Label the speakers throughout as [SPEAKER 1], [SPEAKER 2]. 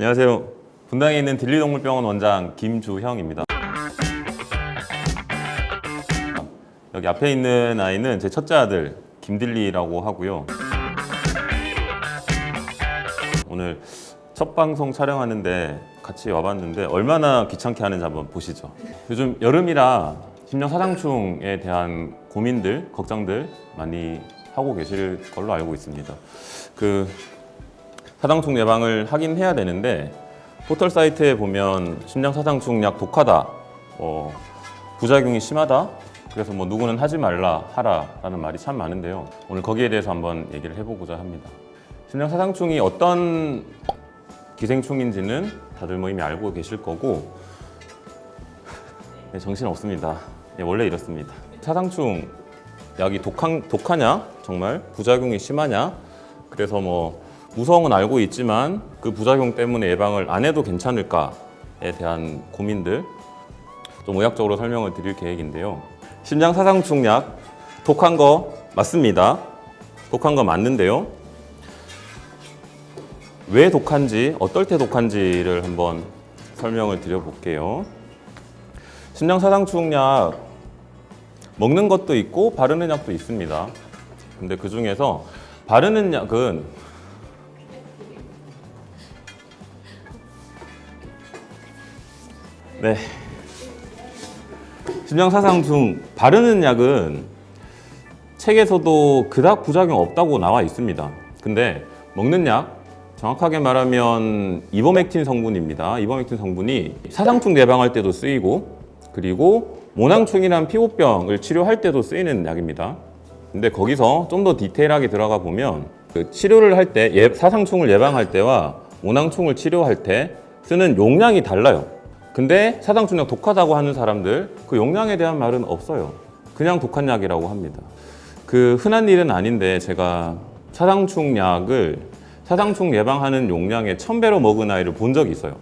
[SPEAKER 1] 안녕하세요. 분당에 있는 딜리동물병원 원장 김주형입니다. 여기 앞에 있는 아이는 제 첫째 아들 김딜리라고 하고요. 오늘 첫 방송 촬영하는데 같이 와봤는데 얼마나 귀찮게 하는지 한번 보시죠. 요즘 여름이라 심장 사상충에 대한 고민들, 걱정들 많이 하고 계실 걸로 알고 있습니다. 그 사상충 예방을 하긴 해야 되는데 포털 사이트에 보면 심장 사상충 약 독하다, 뭐 부작용이 심하다. 그래서 뭐 누구는 하지 말라 하라라는 말이 참 많은데요. 오늘 거기에 대해서 한번 얘기를 해보고자 합니다. 심장 사상충이 어떤 기생충인지는 다들 뭐 이미 알고 계실 거고 네, 정신 없습니다. 네, 원래 이렇습니다. 사상충 약이 독한, 독하냐 정말 부작용이 심하냐 그래서 뭐 무서움은 알고 있지만 그 부작용 때문에 예방을 안 해도 괜찮을까에 대한 고민들 좀 의학적으로 설명을 드릴 계획인데요. 심장 사상충 약 독한 거 맞습니다. 독한 거 맞는데요. 왜 독한지, 어떨 때 독한지를 한번 설명을 드려볼게요. 심장 사상충 약 먹는 것도 있고 바르는 약도 있습니다. 근데 그 중에서 바르는 약은 네. 심장 사상충 바르는 약은 책에서도 그닥 부작용 없다고 나와 있습니다. 근데 먹는 약 정확하게 말하면 이버맥틴 성분입니다. 이버맥틴 성분이 사상충 예방할 때도 쓰이고 그리고 모낭충이란 피부병을 치료할 때도 쓰이는 약입니다. 근데 거기서 좀 더 디테일하게 들어가 보면 그 치료를 할 때 사상충을 예방할 때와 모낭충을 치료할 때 쓰는 용량이 달라요. 근데 사상충약 독하다고 하는 사람들 그 용량에 대한 말은 없어요. 그냥 독한 약이라고 합니다. 그 흔한 일은 아닌데 제가 사상충 약을 사상충 예방하는 용량의 천배로 먹은 아이를 본 적이 있어요.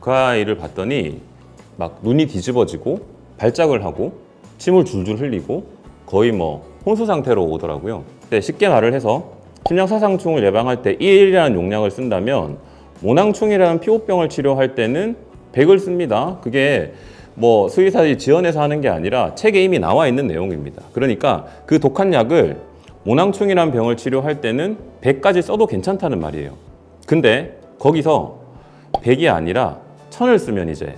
[SPEAKER 1] 그 아이를 봤더니 막 눈이 뒤집어지고 발작을 하고 침을 줄줄 흘리고 거의 뭐 혼수 상태로 오더라고요. 근데 쉽게 말을 해서 심장 사상충을 예방할 때 1이라는 용량을 쓴다면 모낭충이라는 피부병을 치료할 때는 100을 씁니다. 그게 뭐 수의사들이 지원해서 하는 게 아니라 책에 이미 나와 있는 내용입니다. 그러니까 그 독한 약을 모낭충이라는 병을 치료할 때는 100까지 써도 괜찮다는 말이에요. 근데 거기서 100이 아니라 1000을 쓰면 이제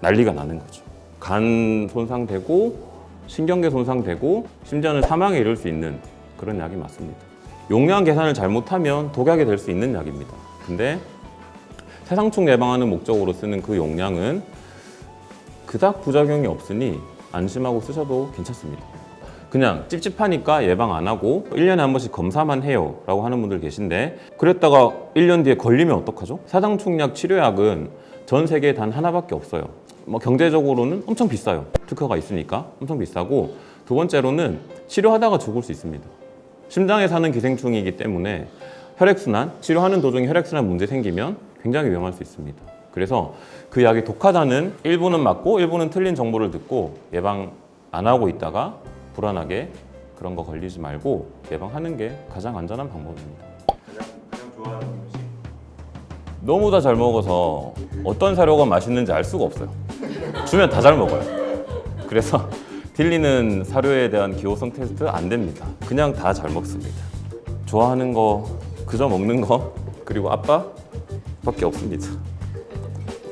[SPEAKER 1] 난리가 나는 거죠. 간 손상되고 신경계 손상되고 심지어는 사망에 이를 수 있는 그런 약이 맞습니다. 용량 계산을 잘못하면 독약이 될 수 있는 약입니다. 근데 사상충 예방하는 목적으로 쓰는 그 용량은 그닥 부작용이 없으니 안심하고 쓰셔도 괜찮습니다. 그냥 찝찝하니까 예방 안 하고 1년에 한 번씩 검사만 해요 라고 하는 분들 계신데 그랬다가 1년 뒤에 걸리면 어떡하죠? 사상충약 치료약은 전 세계에 단 하나밖에 없어요. 뭐 경제적으로는 엄청 비싸요. 특허가 있으니까 엄청 비싸고 두 번째로는 치료하다가 죽을 수 있습니다. 심장에 사는 기생충이기 때문에 혈액순환, 치료하는 도중에 혈액순환 문제 생기면 굉장히 위험할 수 있습니다. 그래서 그 약이 독하다는 일부는 맞고 일부는 틀린 정보를 듣고 예방 안 하고 있다가 불안하게 그런 거 걸리지 말고 예방하는 게 가장 안전한 방법입니다.
[SPEAKER 2] 가장 가장 좋아하는 음식
[SPEAKER 1] 너무 다 잘 먹어서 어떤 사료가 맛있는지 알 수가 없어요. 주면 다 잘 먹어요. 그래서 딜리는 사료에 대한 기호성 테스트 안 됩니다. 그냥 다 잘 먹습니다. 좋아하는 거 그저 먹는 거 그리고 아빠 밖에 없습니다.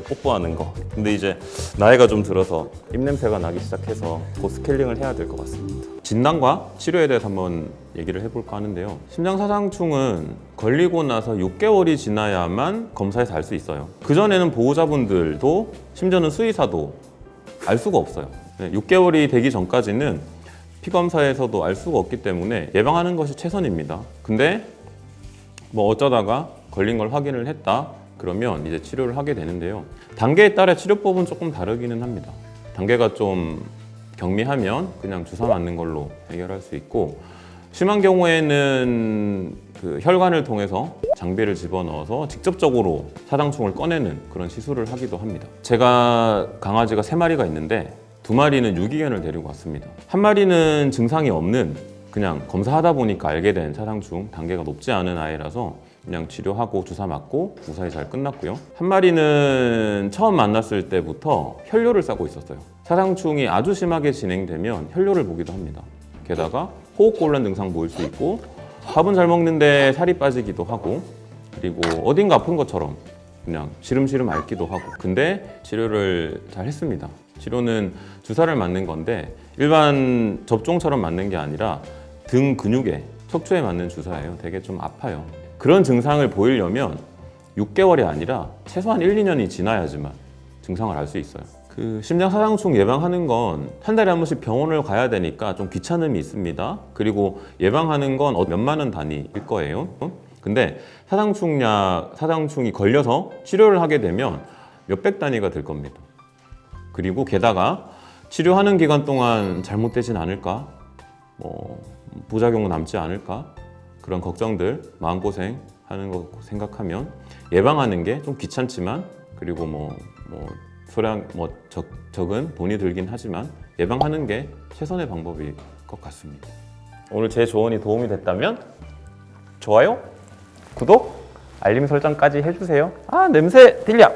[SPEAKER 1] 뽀뽀하는 거. 근데 이제 나이가 좀 들어서 입냄새가 나기 시작해서 곧 스케일링을 해야 될 것 같습니다. 진단과 치료에 대해서 한번 얘기를 해볼까 하는데요. 심장사상충은 걸리고 나서 6개월이 지나야만 검사에서 알 수 있어요. 그전에는 보호자분들도 심지어는 수의사도 알 수가 없어요. 6개월이 되기 전까지는 피검사에서도 알 수가 없기 때문에 예방하는 것이 최선입니다. 근데 뭐 어쩌다가 걸린 걸 확인을 했다. 그러면 이제 치료를 하게 되는데요. 단계에 따라 치료법은 조금 다르기는 합니다. 단계가 좀 경미하면 그냥 주사 맞는 걸로 해결할 수 있고 심한 경우에는 그 혈관을 통해서 장비를 집어넣어서 직접적으로 사상충을 꺼내는 그런 시술을 하기도 합니다. 제가 강아지가 세 마리가 있는데 두 마리는 유기견을 데리고 왔습니다. 한 마리는 증상이 없는 그냥 검사하다 보니까 알게 된 사상충 단계가 높지 않은 아이라서 그냥 치료하고 주사 맞고 무사히 잘 끝났고요. 한 마리는 처음 만났을 때부터 혈뇨를 싸고 있었어요. 사상충이 아주 심하게 진행되면 혈뇨를 보기도 합니다. 게다가 호흡곤란 증상 보일 수 있고 밥은 잘 먹는데 살이 빠지기도 하고 그리고 어딘가 아픈 것처럼 그냥 시름시름 앓기도 하고 근데 치료를 잘 했습니다. 치료는 주사를 맞는 건데 일반 접종처럼 맞는 게 아니라 등 근육에 척추에 맞는 주사예요. 되게 좀 아파요. 그런 증상을 보이려면 6개월이 아니라 최소한 1, 2년이 지나야지만 증상을 알 수 있어요. 그 심장 사상충 예방하는 건 한 달에 한 번씩 병원을 가야 되니까 좀 귀찮음이 있습니다. 그리고 예방하는 건 어, 몇만 원 단위일 거예요. 어? 근데 사상충약, 사상충이 걸려서 치료를 하게 되면 몇백 단위가 될 겁니다. 그리고 게다가 치료하는 기간 동안 잘못되진 않을까? 뭐 부작용 남지 않을까? 그런 걱정들, 마음고생 하는 거 생각하면 예방하는 게 좀 귀찮지만 그리고 뭐, 뭐 소량 뭐 적, 적은 돈이 들긴 하지만 예방하는 게 최선의 방법일 것 같습니다. 오늘 제 조언이 도움이 됐다면 좋아요, 구독, 알림 설정까지 해주세요. 아 냄새 들려.